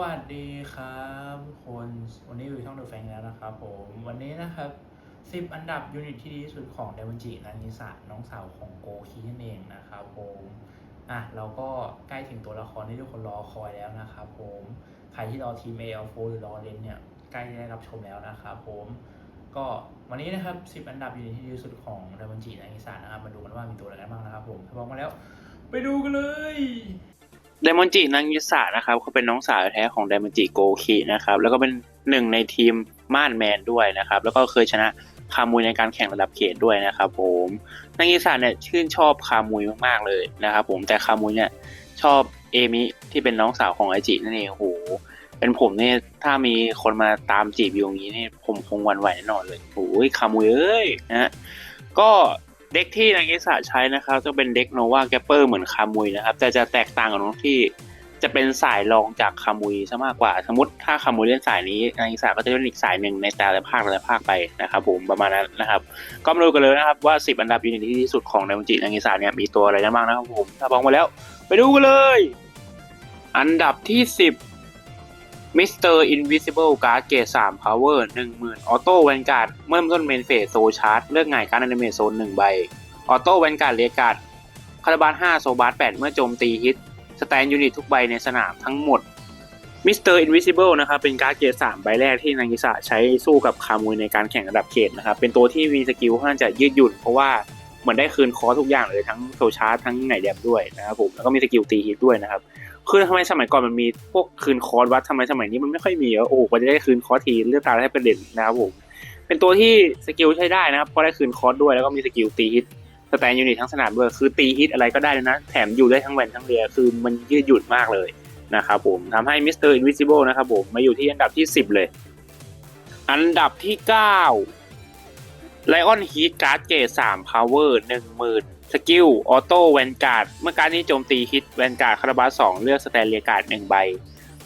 วัสดีครับทุกคนวันนี้อยู่ช่องดอะแฟงแล้วนะครับผมวันนี้นะครับสิบอันดับยูนิตที่ดีที่สุดของเดวันจินานิสะน้องสาวของโกคีนั่นเองนะครับผมอะเราก็ใกล้ถึงตัวละครที่ทุกคนรอคอยแล้วนะครับผมใครที่รอทีมเอลโฟหรือรอเลนเนี่ยใกล้ได้รับชมแล้วนะครับผมก็วันนี้นะครับสิบอันดับยูนิตที่ดีที่สุดของเดวันจินานิสะนะครับมาดูกันว่ามีตัวอะไรกันบ้างนะครับผมถ้าพร้อมมาแล้ว ไปดูกันเลย ไดมอนจินางยิสานะครับเขาเป็นน้องสาวแท้ของไดมอนจิโกคินะครับ แล้วก็เป็นหนึ่งในทีมม่านแมนด้วยนะครับ แล้วก็เคยชนะคามุยในการแข่งระดับเขตด้วยนะครับผมนางยิสาเนี่ยชื่นชอบคามุยมากๆเลยนะครับผมแต่คามุยเนี่ยชอบเอมิที่เป็นน้องสาวของไอจินั่นเองโอ้โหเป็นผมเนี่ยถ้ามีคนมาตามจีบอยู่อย่างนี้นี่ผมคงวันไหวแน่นอนเลยโอ้ยคามุยเอ้ยนะฮะก็ เด็กที่นางยิสาใช้นะครับจะเป็นเด็กโนวาแกปเปอร์เหมือนคามุยนะครับ แต่จะแตกต่างกับน้องที่จะเป็นสายรองจากคามุยซะมากกว่า สมมติถ้าคามุยเล่นสายนี้นางอิสาก็จะเล่นอีกสายหนึ่งในแต่ละภาคแต่ละภาคไปนะครับผมประมาณนั้นนะครับ ก็มาดูกันเลยนะครับว่า 10 อันดับยูนิตที่ดีที่สุดของไดมอนจินางอิสาเนี่ยมีตัวอะไรกันบ้างนะครับผมถ้าพร้อมมาแล้ว ไปดูกันเลย อันดับที่ 10 Mr. Invisible Guard เกรด3 Power 10,000 Auto Vanguard เมื่อต้นเมนเฟสโซชาร์จเลือกง่ายการอนิเมทโซน1ใบ Auto Vanguard เรียการ์ดคาราบาล5โซบาร์8เมื่อโจมตีฮิต สแตนยูนิตทุกใบในสนามทั้งหมดมิสเตอร์อินวิซิเบิลนะครับเป็นการ์ดเกรดสามใบแรกที่นางกิสะใช้สู้กับคามุยในการแข่งระดับเขตนะครับเป็นตัวที่มีสกิลค่อนข้างจะยืดหยุ่น เพราะว่าเหมือนได้คืนคอทุกอย่างเลยทั้งโซชาร์จทั้งไงแดมด้วยนะครับผมแล้วก็มีสกิลตีฮิตด้วยนะครับ คือทำไมสมัยก่อนมันมีพวกคืนคอร์สวัดทำไมสมัยนี้มันไม่ค่อยมีอะโอ้โหกว่าจะได้คืนคอร์สทีเลือกตาให้เป็นเด่นนะครับผมเป็นตัวที่สกิลใช้ได้นะครับเพราะได้คืนคอร์สด้วยแล้วก็มีสกิลตีฮิตสแตนยูนิตทั้งสนามด้วยคือตีฮิตอะไรก็ได้เลยนะ แถมอยู่ได้ทั้งแวนทั้งเรียคือมันยืดหยุ่นมากเลยนะครับผมทำให้มิสเตอร์อินวิซิเบิลนะครับผมมาอยู่ที่อันดับที่ 10 เลย อันดับที่ 9 ไลออนฮีทการ์ดเกต3 power 10,000สกิล ออโต้แวนการ์ด เมื่อการนี้โจมตีฮิตแวนการ์ดคาราบาส2เลือกสแตนเรียการ์ด1ใบ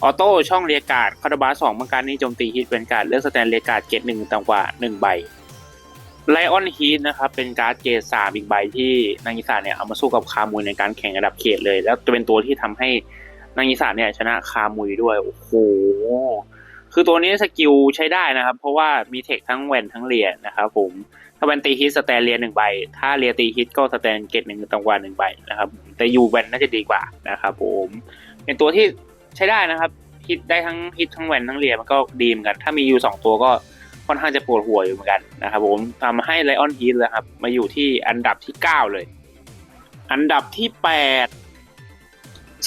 ออโต้ช่องเรียการ์ดคาราบาส2เมื่อการนี้โจมตีฮิตแวนการ์ดเลือกสแตนเรียการ์ดเกต1ต่ำกว่า1ใบไลออนฮีทนะครับเป็นการ์ดเกรดสามอีกใบที่นางอิสาเนี่ยเอามาสู้กับคามุยในการแข่งระดับเขตเลย แล้วจะเป็นตัวที่ทำให้นางอิสาเนี่ยชนะคามุยด้วย โอ้โห คือตัวนี้สกิลใช้ได้นะครับ เพราะว่ามีเทคทั้งแวนทั้งเรียนะครับผมถ้าแวนตีฮิตสแตนเรียหนึ่งใบ ถ้าเรียตีฮิตก็สแตนเกตหนึ่งต่ำกว่าหนึ่งใบนะครับ แต่ยูแวนน่าจะดีกว่านะครับผมเป็นตัวที่ใช้ได้นะครับฮิตได้ทั้งฮิตทั้งแวนทั้งเรียมันก็ดีเหมือนกัน ถ้ามีอยู่สองตัวก็ค่อนข้างจะปวดหัวอยู่เหมือนกันนะครับผมทำให้ไลออนฮีทนะครับ มาอยู่ที่อันดับที่ 9 เลย อันดับที่ 8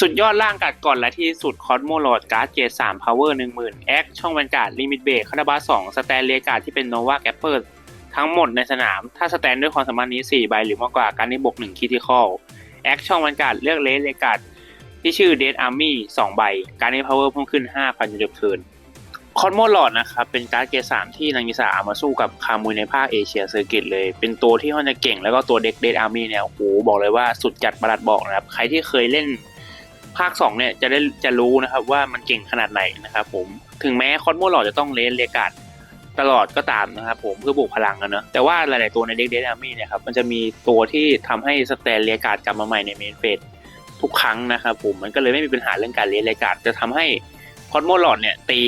สุดยอดร่างกัดก่อนและที่สุดคอสโมลดการ์ดเกต3 power 10,000แอคช่องแวนการ์ดลิมิตเบรคคาราบา2สแตนเรียการ์ดที่เป็นโนวาแกปเปอร์ทั้งหมดในสนาม ถ้าสแตนด้วยความสามารถนี้ 4 ใบหรือมากกว่าการนี้บวก1คิทิคอลแอคช่องแวนการ์ดเลือกเลสเรียการ์ดที่ชื่อเดดอาร์มี่2ใบ การนี้ power เพิ่มขึ้น5,000ยูนิตเทิร์นคอนโมลอดนะครับเป็นการ์ดเกรดสามที่นางมิสาเอามาสู้กับคามุยในภาคเอเชียเซอร์กิตเลย เป็นตัวที่ค่อนข้างจะเก่งแล้วก็ตัวเด็กเดดอาร์มี่เนี่ยโอ้โหบอกเลยว่าสุดจัดประหลัดบอกนะครับใครที่เคยเล่น ภาค 2 เนี่ยจะได้จะรู้นะครับว่ามันเก่งขนาดไหนนะครับผมถึงแม้คอนโมลอดจะต้องเลนเรียกาดตลอดก็ตามนะครับผมเพื่อบุกพลังกันเนอะแต่ว่าหลาย ๆ ตัวในเด็กเดดอามี่เนี่ยครับมันจะมีตัวที่ทำให้สแตนเรียกาดกลับมาใหม่ในเมนเฟสทุกครั้งนะครับผมมันก็เลยไม่มีปัญหาเรื่องการเลนเรียกาดจะทำให้คอนโมลอดเนี่ยตี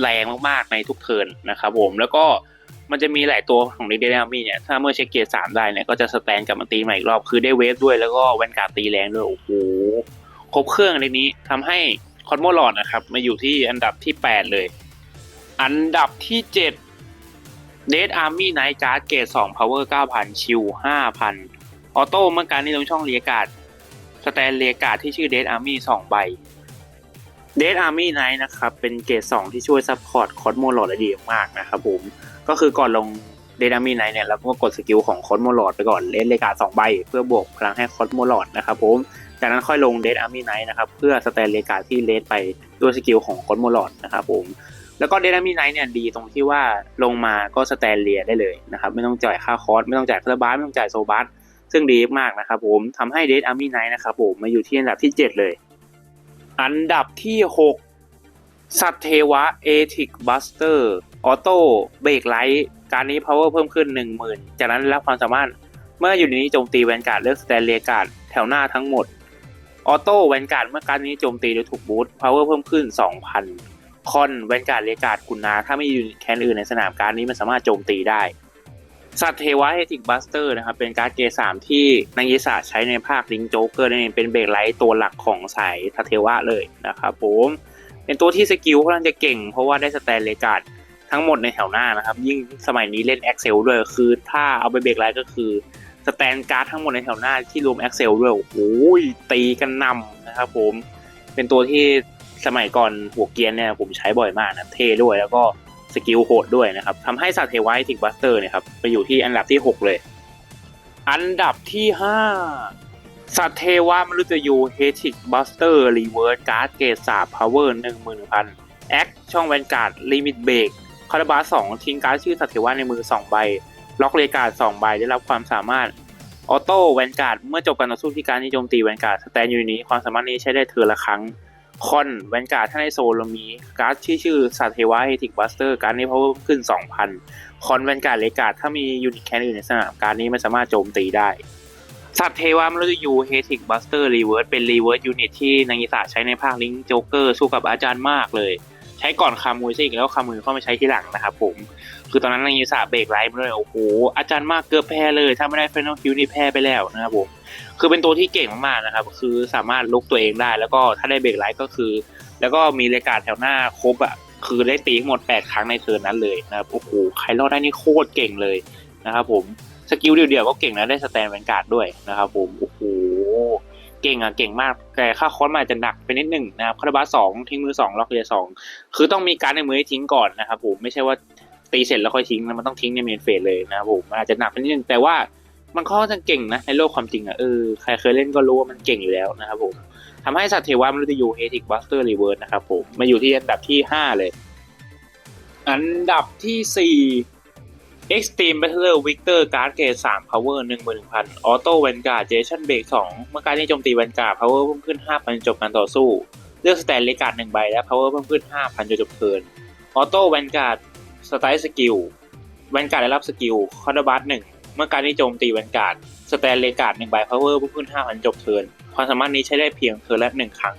แรงมาก ๆ ในทุกเทิร์นนะครับผมแล้วก็มันจะมีหลายตัวของเดดเดนามี่เนี่ยถ้าเมื่อเช็คเกียร์สามได้เนี่ยก็จะสแตนกลับมาตีใหม่อีกรอบคือได้เวฟด้วยแล้วก็แวนการ์ดตีแรงด้วยโอ้โห ครบเครื่องในนี้ทำให้คอนโมลอดนะครับ มาอยู่ที่อันดับที่ 8 เลย อันดับที่7เดดอาร์มี่ไนท์การ์ดเกรด2 power 9,000 ชิล5,000 ออโต้เมื่อการนี้ลงช่องเรียกาดสแตนเรียกาดที่ชื่อเดดอาร์มี่2ใบเดดอาร์มี่ไนท์นะครับ เป็นเกรดสองที่ช่วยซัพพอร์ตคอสโมลอดได้ดีมากนะครับผม ก็คือก่อนลงเดดอาร์มี่ไนท์เนี่ยเราก็กดสกิลของคอสโมลอดไปก่อนเลนเลกาสองใบ เพื่อบวกพลังให้คอสโมลอดนะครับผม จากนั้นค่อยลงเดดอาร์มี่ไนท์นะครับเพื่อสแตนเลกาที่เลนไปด้วยสกิลของคอสโมลอดนะครับผมแล้วก็เดดอาร์มี่ไนท์เนี่ยดีตรงที่ว่าลงมาก็สแตนเลียได้เลยนะครับไม่ต้องจ่ายค่าคอสไม่ต้องจ่ายคาราบาสไม่ต้องจ่ายโซบัสซึ่งดีมากนะครับผมทำให้เดดอาร์มี่ไนท์นะครับผมมาอยู่ที่อันดับที่ 7 เลย อันดับที่ 6 สัตเทวะเอทิกบัสเตอร์ออโต้เบรกไลท์การนี้ power เพิ่มขึ้น 10,000 จากนั้นรับความสามารถเมื่ออยู่ในนี้โจมตีแวนการ์ดเลือกสแตนเลียการ์ดแถวหน้าทั้งหมด ออโต้แวนการ์ดเมื่อการนี้โจมตีโดยถูกบูทพาวเวอร์เพิ่มขึ้น 2,000 คอนแวนการ์ดเรียกาดคุณนา ถ้าไม่อยู่แคนอื่นในสนามการนี้มันสามารถโจมตีได้สัตว์เทวะเฮติกบัสเตอร์นะครับ เป็นการ์ดเกสามที่นางยิสาใช้ในภาคลิงโจ๊กเกอร์นั่นเองเป็นเบรกไลท์ตัวหลักของสายสัตเทวะเลยนะครับผมเป็นตัวที่สกิลค่อนข้างจะเก่ง เพราะว่าได้สแตนเลการ์ดทั้งหมดในแถวหน้านะครับ ยิ่งสมัยนี้เล่น Excel ด้วยคือถ้าเอาไปเบรกไลท์ก็คือ สแตนการ์ดทั้งหมดในแถวหน้าที่รวม Excel ด้วย โอ้โหตีกันนำนะครับผม เป็นตัวที่สมัยก่อนหัวเกียนเนี่ยผมใช้บ่อยมากนะเท่ด้วยแล้วก็สกิลโหดด้วยนะครับทำให้สัตว์เทวะทิกบัสเตอร์เนี่ยครับไปอยู่ที่อันดับที่ 6 เลย อันดับที่ 5 สัตว์เทวะมฤตยูเฮติกบัสเตอร์รีเวิร์สการ์ดเกรดสาพาวเวอร์หนึ่งหมื่นพันแอคช่องแวนการ์ดลิมิตเบรกคาราบาสองทิ้งการ์ดชื่อสัตว์เทวะในมือ 2 ใบ ล็อกเรการ์ด2ใบได้รับความสามารถออโต้แวนการ์ดเมื่อจบการต่อสู้ที่การนิยมตีแวนการ์ดสแตนอยู่นี้ความสามารถนี้ใช้ได้เธอละครั้งคอนแวนการ์ดถ้าในโซนเรามีการ์ดชื่ชื่อสัตว์เทวะเฮติกบัสเตอร์การ์ดนี้เพิ่มขึ้น 2,000 คอนแวนการ์ดเลการ์ดถ้ามียูนิตแคนอื่นในสนามการ์ดนี้มันสามารถโจมตีได้สัตว์เทวะมฤตยูเฮติกบัสเตอร์รีเวิร์สเป็นรีเวิร์สยูนิตที่นางยิสาใช้ในภาคลิงโจ๊กเกอร์สู้กับอาจารย์มากเลย ใช้ก่อนคามุยซะอีกแล้วคามุยเข้ามาใช้ที่หลังนะครับผม คือตอนนั้นนางยิสาเบรกไลฟ์มาเลยโอ้โหอาจารย์มากเกือบแพ้เลยถ้าไม่ได้เฟนอลคิวนี่แพ้ไปแล้วนะครับผมคือเป็นตัวที่เก่งมากๆนะครับ คือสามารถลุกตัวเองได้ แล้วก็ถ้าได้เบรกไลท์ก็คือ แล้วก็มีรายการแถวหน้าครบอะคือได้ตีงหมด 8 ครั้งในเทิร์นนั้นเลยนะครับโอ้โหใครรอดได้นี่โคตรเก่งเลยนะครับผมสกิลเดียวๆก็เก่งนะได้สแตนแวนการ์ดด้วยนะครับผมโอ้โห เก่งอะเก่งมากแต่ค่าคอสมาจะหนักไปนิดหนึ่งนะครับคาราบาสองทิ้งมือสองล็อกเรียสองคือต้องมีการในมือให้ทิ้งก่อนนะครับผมไม่ใช่ว่าตีเสร็จแล้วค่อยทิ้งมันต้องทิ้งในเมนเฟสเลยนะครับผมอาจจะหนักไปนิดนึงแต่ว่ามันค่อนข้างเก่งนะในโลกความจริงอะเออใครเคยเล่นก็รู้ว่ามันเก่งอยู่แล้วนะครับผมทำให้สัตว์เทวะมฤตยูเฮติกบัสเตอร์รีเวิร์สนะครับผมมาอยู่ที่อันดับที่ 5 เลย อันดับที่ 4 Extreme Battler Victor Guard เกรด3 Power 11,000 Auto Vanguard Jason Break 2 เมื่อการที่โจมตี Vanguard Power เพิ่มขึ้น 5,000 จบการต่อสู้ เลือกสแตนเลการ์ด1ใบและ Power เพิ่มขึ้น 5,000 จนจบเทิร์น Auto Vanguard สไตล์สกิล Vanguard ได้รับสกิลคอร์ดบัส1เมื่อการที่โจมตี Vanguard สแตนเลการ์ด1ใบ Power เพิ่มขึ้น 5,000 จบเทิร์น ความสามารถนี้ใช้ได้เพียงเธอละหนึ่งครั้ง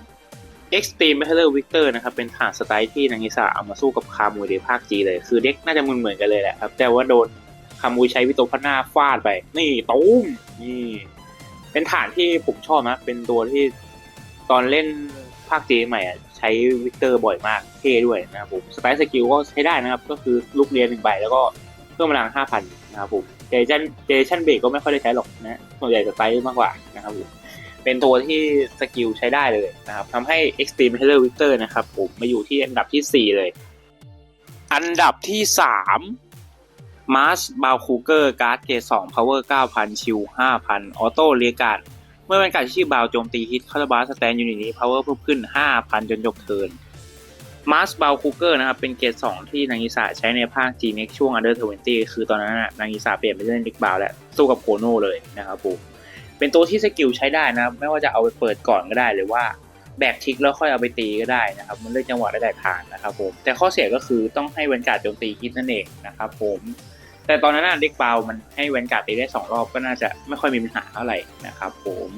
Extreme Battler Victor นะครับ เป็นฐานสไตล์ที่นางิสาเอามาสู้กับคามูยในภาคจีเลย คือเด็กน่าจะเหมือนเหมือนกันเลยแหละครับ แต่ว่าโดนคามูยใช้วิโตพันนาฟาดไป นี่ตุ้มนี่เป็นฐานที่ผมชอบนะ เป็นตัวที่ตอนเล่นภาคจีใหม่อะใช้วิกเตอร์บ่อยมากเท่ด้วยนะครับผมสไตล์สกิลก็ใช้ได้นะครับ ก็คือลูกเรียนหนึ่งใบแล้วก็เพิ่มพลังห้าพันนะครับผมเจชันเจชันเบรกก็ไม่ค่อยได้ใช้หรอกนะส่วนใหญ่จะไซส์มากกว่านะครับผม เป็นตัวที่สกิลใช้ได้เลยนะครับทำให้ Extreme Healer Victor นะครับผมมาอยู่ที่อันดับที่ 4 เลย อันดับที่ 3 Mars b a l c o g e r การ์ดเกรด2 Power 9,000 ชิล5,000 ออโต้เรียการเมื่อเป็นการที่ชื่อบาวโจมตีฮิตคาราบาสแตนยูนิตนี้ Power เพิ่มขึ้น 5,000 จนจบเทิร์น Mars b a l c o g e r นะครับ เป็นเกรด2ที่นางอิสาใช้ในภาค G Next ช่วง Under 20 คือตอนนั้นนะนางอิสาเปลี่ยนไปเล่นดิกบาวแล้ว สู้กับโคโนเลยนะครับผม เป็นตัวที่สกิลใช้ได้นะไม่ว่าจะเอาไปเปิดก่อนก็ได้หรือว่าแบกทิกแล้วค่อยเอาไปตีก็ได้นะครับ มันเลือกจังหวะได้แต่ทางนะครับผมแต่ข้อเสียก็คือต้องให้เวนการ์ดโจมตีฮิตนั่นเองนะครับผมแต่ตอนนั้นเด็กเบามันให้เวนการ์ดตีได้สองรอบก็น่าจะไม่ค่อยมีปัญหาเท่าไหร่นะครับผม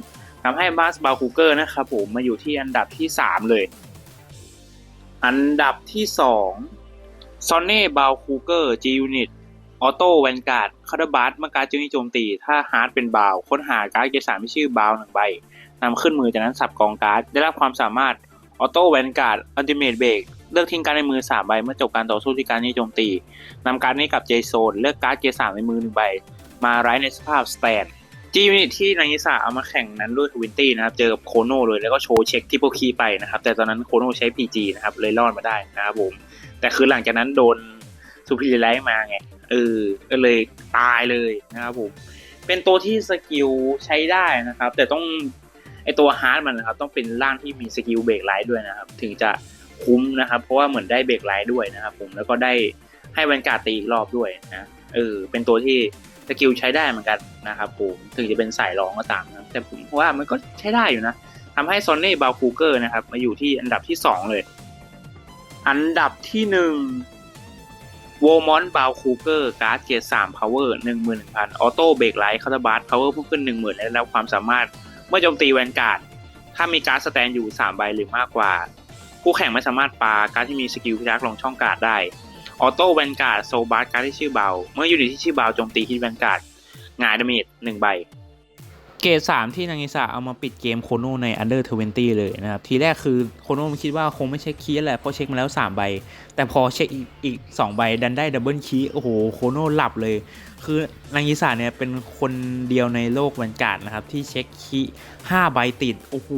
ทำให้บาสบาคูเกอร์นะครับผมมาอยู่ที่อันดับที่สามเลย อันดับที่สองซอนเน่บาคูเกอร์จียูนิต ออโต้แวนการ์ดคาร์บัสเมื่อการ์ดจึงโจมตี ถ้าฮาร์ดเป็นบาว ค้นหาการ์ดเกสามที่ชื่อบาวหนึ่งใบนำขึ้นมือจากนั้นสับกองการ์ด ได้รับความสามารถออโต้แวนการ์ดอัลติเมทเบรกเลือกทิ้งการ์ดในมือสามใบ เมื่อจบการต่อสู้ที่การนี้โจมตีนำการ์ดนี้กับเจโซนเลือกการ์ดเกสามในมือหนึ่งใบ มาไร้ในสภาพสแตนจียูนิตที่นางยิสาเอามาแข่งนั้นด้วยทวินตี้นะครับ เจอกับโคโนเลยแล้วก็โชว์เช็คที่โปคีไปนะครับ แต่ตอนนั้นโคโนใช้ PG นะครับเลยรอดมาได้นะครับผมแต่คือหลังจากนั้นโดนซูพิไลท์มาไง เออก็เลยตายเลยนะครับผมเป็นตัวที่สกิลใช้ได้นะครับ แต่ต้องไอตัวฮาร์ดมันนะครับต้องเป็นร่างที่มีสกิลเบรกไลท์ด้วยนะครับ ถึงจะคุ้มนะครับ เพราะว่าเหมือนได้เบรกไลท์ด้วยนะครับ ผมแล้วก็ได้ให้แวนกาตีอีกรอบด้วยนะเออเป็นตัวที่สกิลใช้ได้เหมือนกันนะครับผมถึงจะเป็นสายรองก็ตามนะแต่ผมว่ามันก็ใช้ได้อยู่นะทำให้ซอนเน่บาคูเกอร์นะครับ มาอยู่ที่อันดับที่สองเลย อันดับที่หนึ่ง โวมอนต์บาวคูเกอร์การ์ดเกียร์สามพาวเวอร์หนึ่งหมื่นหนึ่งพันออโต้เบรกไลท์คาร์บัสพาวเวอร์เพิ่มขึ้นหนึ่งหมื่นและได้รับความสามารถเมื่อโจมตีแวนการ์ดถ้ามีการ์ดสแตนอยู่3ใบหรือมากกว่า คู่แข่งไม่สามารถปาการ์ดที่มีสกิลพิทักษ์ลงช่องการ์ดได้ออโต้แวนการ์ดโซบาร์การ์ดที่ชื่อเบา เมื่ออยูนิตที่ชื่อเบาโจมตีฮิตแวนการ์ดงายดาเมจหนึ่งใบ เกรดสามที่นางิสาเอามาปิดเกมโคโนใน Under 20 เลยนะครับ ทีแรกคือโคโนคิดว่าคงไม่ใช่คีย์แหละเพราะเช็คมาแล้ว 3 ใบ แต่พอเช็คอีกอีก2ใบ ดันได้ดับเบิลคีย์โอ้โหโคโนหลับเลย คือนางิสาเนี่ยเป็นคนเดียวในโลกแวนการนะครับ ที่เช็คคีย์5ใบติด โอ้โห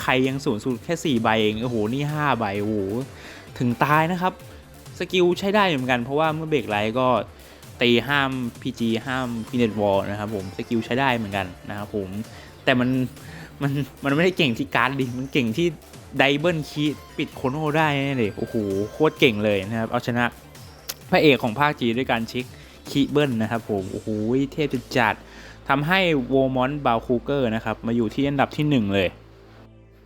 ใครยังศูนย์สุดแค่ 4 ใบเอง โอ้โห นี่ 5 ใบโอ้โหถึงตายนะครับ สกิลใช้ได้เหมือนกันเพราะว่าเมื่อเบรกไลท์ก็ ตีห้าม PG ห้ามพีเน็ตวอลนะครับผมสกิลใช้ได้เหมือนกันนะครับผมแต่มันมันมันไม่ได้เก่งที่การ์ดดิมันเก่งที่ไดเบิลคีปิดโคโนได้นี่เลยโอ้โหโคตรเก่งเลยนะครับเอาชนะพระเอกของภาคจีด้วยการเช็คคีเบิลนะครับผมโอ้โหเทพจะจัดทำให้โวมอนบาคูเกอร์นะครับมาอยู่ที่อันดับที่ 1 เลย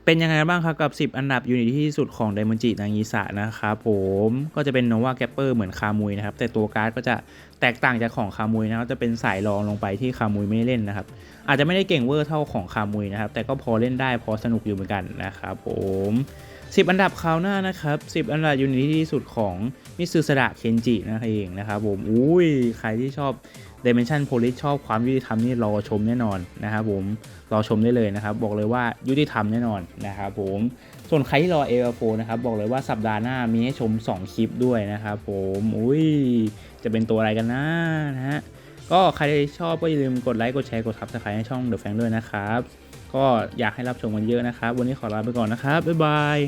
เป็นยังไงบ้างครับกับ 10 อันดับยูนิตที่สุดของไดมอนจินางยีสะนะครับผมก็จะเป็นโนวาแกปเปอร์เหมือนคามุยนะครับ แต่ตัวการ์ดก็จะแตกต่างจากของคามุยนะครับจะเป็นสายรองลงไปที่คามุยไม่เล่นนะครับ อาจจะไม่ได้เก่งเวอร์เท่าของคามุยนะครับ แต่ก็พอเล่นได้พอสนุกอยู่เหมือนกันนะครับผม 10 อันดับคราวหน้านะครับ 10 อันดับยูนิตที่สุดของมิซึสดะเคนจินั่นเองนะครับผมอุ้ยใครที่ชอบ Dimension Police ชอบความยุติธรรมนี่รอชมแน่นอนนะครับผมรอชมได้เลยนะครับ บอกเลยว่ายุติธรรมแน่นอนนะครับผมส่วนใครที่รอเอลโฟนะครับบอกเลยว่าสัปดาห์หน้ามีให้ชม 2 คลิปด้วยนะครับผมอุ้ยจะเป็นตัวอะไรกันนะนะฮะก็ใครชอบก็อย่าลืมกดไลค์กดแชร์กดทับสไครต์ให้ช่อง The Fan ด้วยนะครับก็อยากให้รับชมกันเยอะนะครับ วันนี้ขอลาไปก่อนนะครับบ๊ายบาย